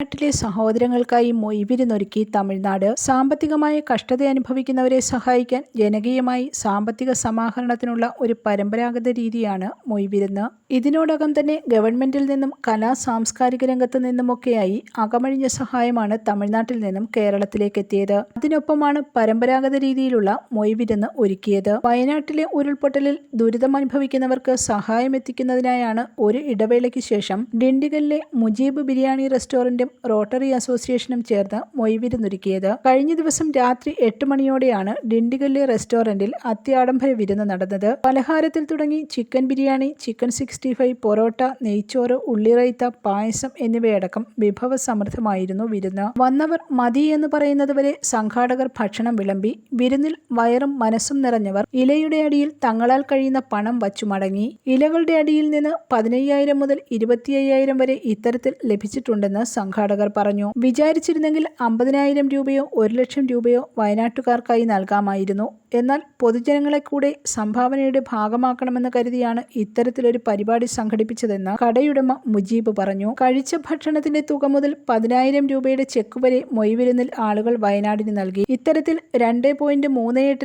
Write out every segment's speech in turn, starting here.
നാട്ടിലെ സഹോദരങ്ങൾക്കായി മൊയ്വിരുന്നൊരുക്കി തമിഴ്നാട് സാമ്പത്തികമായ കഷ്ടത അനുഭവിക്കുന്നവരെ സഹായിക്കാൻ ജനകീയമായി സാമ്പത്തിക സമാഹരണത്തിനുള്ള ഒരു പരമ്പരാഗത രീതിയാണ് മൊയ്വിരുന്ന്. ഇതിനോടകം തന്നെ ഗവൺമെന്റിൽ നിന്നും കലാ സാംസ്കാരിക രംഗത്ത് നിന്നുമൊക്കെയായി അകമഴിഞ്ഞ സഹായമാണ് തമിഴ്നാട്ടിൽ നിന്നും കേരളത്തിലേക്ക് എത്തിയത് അതിനൊപ്പമാണ് പരമ്പരാഗത രീതിയിലുള്ള മൊയ്വിരുന്ന് ഒരുക്കിയത്. വയനാട്ടിലെ ഉരുൾപൊട്ടലിൽ ദുരിതമനുഭവിക്കുന്നവർക്ക് സഹായം എത്തിക്കുന്നതിനായാണ് ഒരു ഇടവേളയ്ക്ക് ശേഷം ഡിണ്ടിഗലിലെ മുജീബ് ബിരിയാണി റെസ്റ്റോറന്റും റോട്ടറി അസോസിയേഷനും ചേർന്ന് മൊയ്വിരുന്നൊരുക്കിയത്. കഴിഞ്ഞ ദിവസം രാത്രി എട്ട് മണിയോടെയാണ് ഡിണ്ടിഗല്ലെ റെസ്റ്റോറന്റിൽ അത്യാഡംബര വിരുന്ന് നടന്നത്. പലഹാരത്തിൽ തുടങ്ങി chicken biryani chicken sixty five parotta നെയ്ച്ചോറ് ഉള്ളിറൈത്ത പായസം എന്നിവയടക്കം വിഭവസമൃദ്ധമായിരുന്നു വിരുന്ന്. വന്നവർ മതി എന്ന് പറയുന്നതുവരെ സംഘാടകർ ഭക്ഷണം വിളമ്പി വിരുന്നിൽ വയറും മനസ്സും നിറഞ്ഞവർ ഇലയുടെ അടിയിൽ തങ്ങളാൽ കഴിയുന്ന പണം വച്ചു മടങ്ങി. ഇലകളുടെ അടിയിൽ നിന്ന് പതിനയ്യായിരം മുതൽ ഇരുപത്തിയ്യായിരം വരെ ഇത്തരത്തിൽ ലഭിച്ചിട്ടുണ്ടെന്ന് സംഘാടകർ പറഞ്ഞു. വിചാരിച്ചിരുന്നെങ്കിൽ അമ്പതിനായിരം രൂപയോ ഒരു ലക്ഷം രൂപയോ വയനാട്ടുകാർക്കായി നൽകാമായിരുന്നു. എന്നാൽ പൊതുജനങ്ങളെ കൂടെ സംഭാവനയുടെ ഭാഗമാക്കണമെന്ന് കരുതിയാണ് ഇത്തരത്തിലൊരു പരിപാടി സംഘടിപ്പിച്ചതെന്ന് കടയുടമ മുജീബ് പറഞ്ഞു. കഴിച്ച ഭക്ഷണത്തിന്റെ തുക മുതൽ പതിനായിരം രൂപയുടെ ചെക്ക് വരെ മൊയ്വിരുന്നിൽ ആളുകൾ വയനാടിന് നൽകി. ഇത്തരത്തിൽ രണ്ട്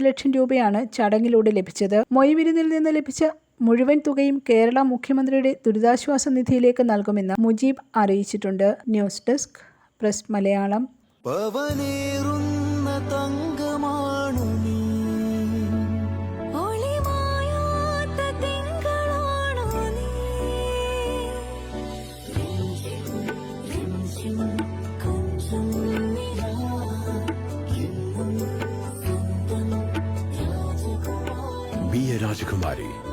ലക്ഷം രൂപയാണ് ചടങ്ങിലൂടെ ലഭിച്ചത്. മൊയ്വിരുന്നിൽ നിന്ന് ലഭിച്ച മുഴുവൻ തുകയും കേരള മുഖ്യമന്ത്രിയുടെ ദുരിതാശ്വാസ നിധിയിലേക്ക് നൽകുമെന്ന് മുജീബ് അറിയിച്ചിട്ടുണ്ട്. News desk press Malayalam. Be a Rajakumari.